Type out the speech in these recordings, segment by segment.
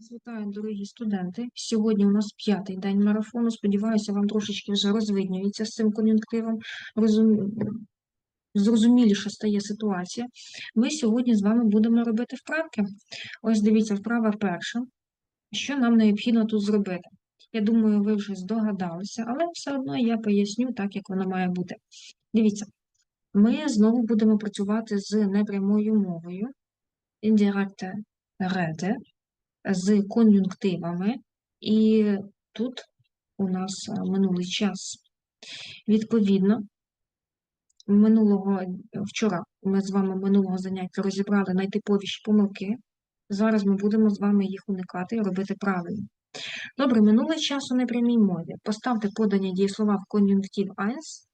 Вітаю, дорогі студенти. Сьогодні у нас п'ятий день марафону. Сподіваюся, вам трошечки вже розвиднюється з цим кон'юнктивом. Розум... Зрозуміліше стає ситуація. Ми сьогодні з вами будемо робити вправки. Ось дивіться, вправа перша. Що нам необхідно тут зробити? Я думаю, ви вже здогадалися, але все одно я поясню так, як воно має бути. Дивіться, ми знову будемо працювати з непрямою мовою. Indirekte Rede з кон'юнктивами, і тут у нас е, минулий час. Відповідно, минулого вчора ми з вами минулого заняття розібрали найтиповіші помилки. Зараз ми будемо з вами їх уникати і робити правильно. Добре, минулий час у непрямій мові. Поставте подані дієслова в кон'юнктив eins.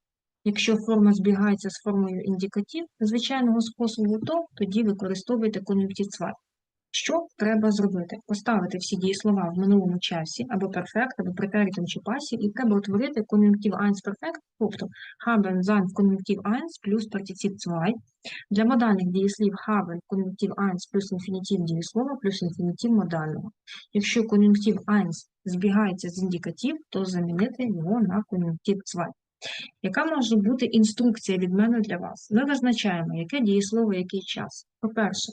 Якщо форма збігається з формою індикатив звичайного способу, то тоді використовуйте кон'юнктив 2. Що треба зробити? Поставити всі дієслова в минулому часі, або перфект, або претеритум чи пасів, і треба утворити кон'юнктив 1 перфект, тобто haben sein кон'юнктив 1 плюс партицип 2. Для модальних дієслів haben кон'юнктив 1 плюс інфінітив дієслова плюс інфінітив модального. Якщо кон'юнктив 1 збігається з індикатив, то замінити його на кон'юнктив 2. Яка може бути інструкція від мене для вас? Ми визначаємо, яке дієслово, який час. По-перше,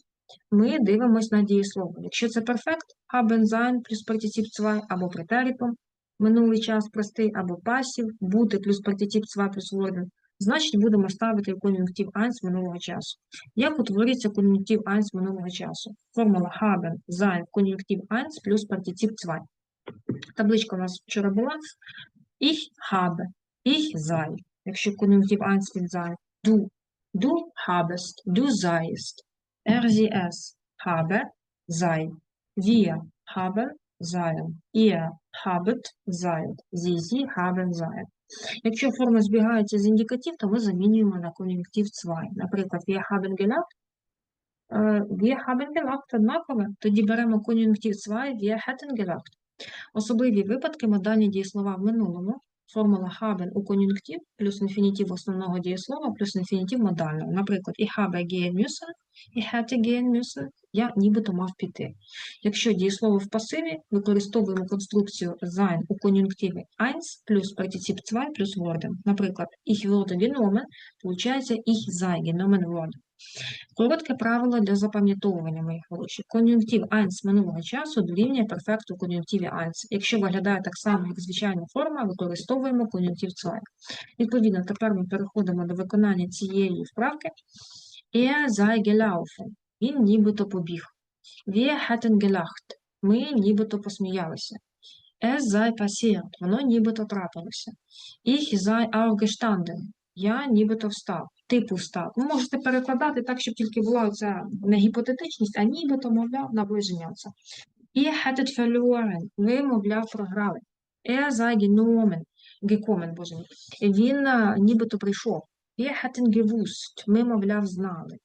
ми дивимося на дієслово. Якщо це перфект, haben sein плюс партицип 2 або претеритум, минулий час простий, або пасів, бути плюс партицип 2 плюс worden, значить будемо ставити кон'юнктив 1 минулого часу. Як утворюється кон'юнктив 1 минулого часу? Формула haben sein кон'юнктив 1 плюс партицип 2. Табличка у нас вчора була. Ich habe, ich sei. Якщо кон'юнктив 1 від sein. Du, du habest, du seist. Es, habe, sei. Wir haben, seien. Ihr habet, seid. Sie, sie haben, seien. Якщо форма збігається з індикатив, то ми замінюємо на кон'юнктив 2. Наприклад, wir haben gelacht, е, wir haben gelacht однакове, тоді беремо кон'юнктив 2, wir hätten gelacht. Особливі випадки модальні дієслова в минулому. Формула haben у кон'юнктив плюс інфінітив основного дієслова плюс інфінітив модального. Наприклад, ich habe gehen müssen, ich hätte gehen müssen, я нібито мав піти. Якщо дієслово в пасиві, використовуємо конструкцію sein у кон'юнктиві 1 плюс партицип 2 плюс worden. Наприклад, ich würde genommen, получається ich sei genommen worden. Коротке правило для запам'ятовування, мої хороші. Кон'юнктив 1 минулого часу дорівнює перфекту кон'юнктиві 1. Якщо виглядає так само, як звичайна форма, використовуємо кон'юнктив 2. Відповідно, тепер ми переходимо до виконання цієї вправки. Er sei gelaufen. Він нібито побіг. Wir hätten gelacht. Ми нібито посміялися. Es sei passiert. Воно нібито трапилося. Ich sei aufgestanden. Я нібито встав. Типу встав. Ви можете перекладати так, щоб тільки була оця не гіпотетичність, а нібито, мовляв, наближення це. Ihr hättet verloren. Ви, мовляв, програли. Er sei genommen. Gekommen, боже мій. Він нібито прийшов. Wir hätten gewusst. Ми, мовляв.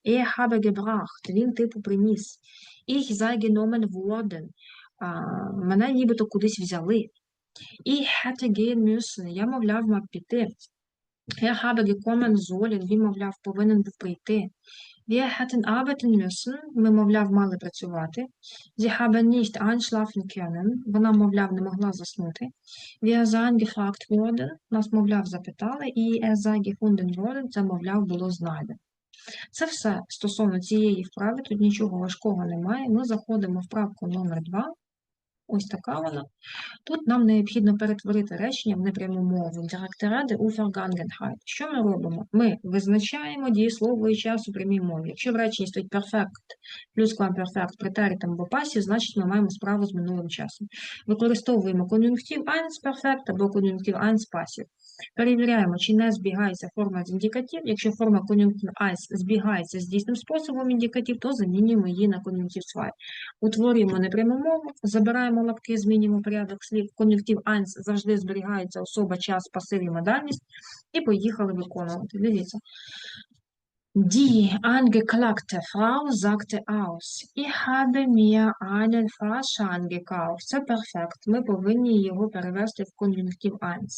Er habe gebracht. Він, типу, приніс. Ich sei genommen worden. Мене нібито кудись взяли. Ich hätte gehen müssen. Я, мовляв, мав піти. Er habe gekommen sollen, він, мовляв, повинен був прийти. Wir hätten arbeiten müssen, ми, мовляв, мали працювати. Sie haben nicht einschlafen können, вона, мовляв, не могла заснути. Wir seien gefragt worden, нас, мовляв, запитали, і er sei gefunden worden, це, мовляв, було знайдено. Це все стосовно цієї вправи, тут нічого важкого немає. Ми заходимо в вправку номер 2. Ось така вона. Тут нам необхідно перетворити речення в непряму мову. Директоради у Vergangenheit. Що ми робимо? Ми визначаємо дієслово і час у прямій мові. Якщо в реченні стоїть перфект плюс квамперфект, претеритом або пасів, значить ми маємо справу з минулим часом. Використовуємо кон'юнктив 1 perfect або кон'юнктив 1 пасів. Перевіряємо, чи не збігається форма з індикатив. Якщо форма кон'юнктив 1 збігається з дійсним способом індикатив, то замінюємо її на кон'юнктив 2. Утворюємо непряму мову, забираємо лапки, змінюємо порядок слів. Кон'юнктив 1 завжди зберігається особа, час, пасив і модальність. І поїхали виконувати. Дивіться. Die angeklagte Frau sagte aus, ich habe mir einen Fahrschein gekauft. Це перфект. Ми повинні його перевести в кон'юнктив 1.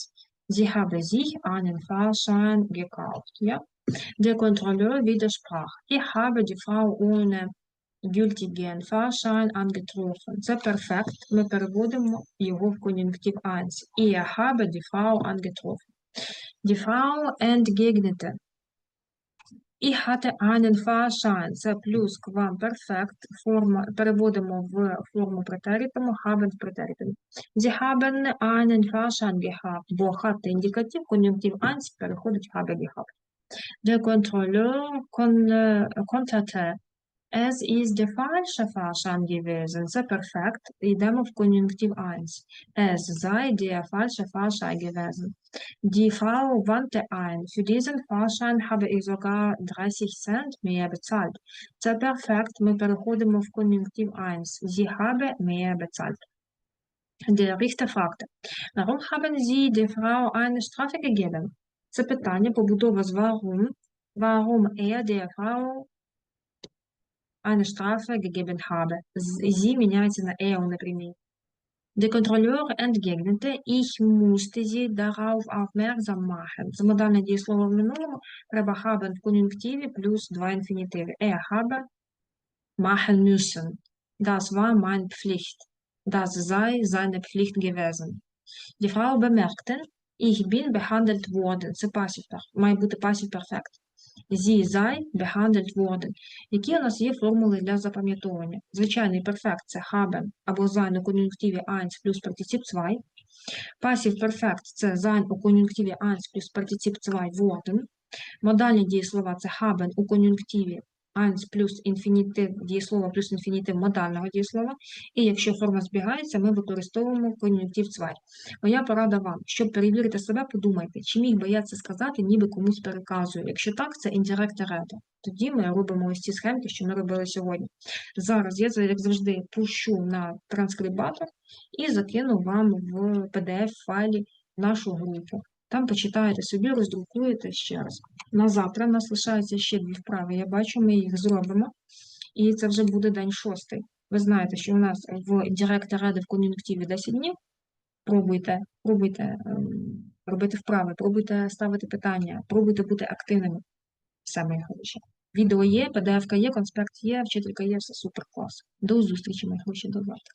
Sie habe sich einen Fahrschein gekauft. Ja? Der Kontrolleur widersprach. Ich habe die Frau ohne gültigen Fahrschein angetroffen. Це перфект. Ми переводимо його в кон'юнктив 1. Ich habe die Frau angetroffen. Die Frau entgegnete. Hatte einen Fahrschein. Це плюс квамперфект. Форма, переводимо в форму претеритуму, haben претеритум. Sie haben einen Fahrschein gehabt. Бо hatte індикатив, кон'юнктив 1 переходить habe gehabt. Der Kontrolleur kon, е, konterte. Es ist der falsche Fahrschein gewesen. Це перфект. Йдемо в кон'юнктив 1. Es sei der falsche Fahrschein gewesen. Die Frau wandte ein. Für diesen Fahrschein habe ich sogar 30 Cent mehr bezahlt. Це перфект. Ми переходимо в кон'юнктив 1. Sie habe mehr bezahlt. Der Richter fragte, warum haben Sie der Frau eine Strafe gegeben? Це питання побудова з warum. Warum er der Frau eine Strafe gegeben habe. З- Sie міняється на er напрямі. Der Kontrolleur entgegnete, ich musste sie darauf aufmerksam machen. Це модальне дієслово в минулому. Треба haben в кон'юнктиві плюс два інфінітиви. Er habe machen müssen. Das war meine Pflicht. Das sei seine Pflicht gewesen. Die Frau bemerkte, ich bin behandelt worden. Це пасів, має бути пасів перфект. Sie sei behandelt worden. Які у нас є формули для запам'ятовування? Звичайний перфект це haben або sein у кон'юнктиві 1 плюс партиціп 2. Пасів перфект це sein у кон'юнктиві 1 плюс партиціп 2 worden. Модальні дієслова це haben у кон'юнктиві 1 плюс інфінітив дієслова плюс інфінітив модального дієслова. І якщо форма збігається, ми використовуємо кон'юнктив 2. Моя порада вам, щоб перевірити себе, подумайте, чи міг би я це сказати, ніби комусь переказую. Якщо так, це індирект реда. Тоді ми робимо ось ці схемки, що ми робили сьогодні. Зараз я, як завжди, пущу на транскрибатор і закину вам в PDF-файлі нашу групу. Там почитаєте собі, роздрукуєте ще раз. На завтра в нас лишається ще дві вправи. Я бачу, ми їх зробимо. І це вже буде день шостий. Ви знаєте, що у нас в директа ради в кон'юнктиві 10 днів. Пробуйте, пробуйте ем, робити вправи, пробуйте ставити питання, пробуйте бути активними. Моє хороше. Відео є, PDF є, конспект є, вчителька є, все супер клас. До зустрічі, мої хороші, до завтра.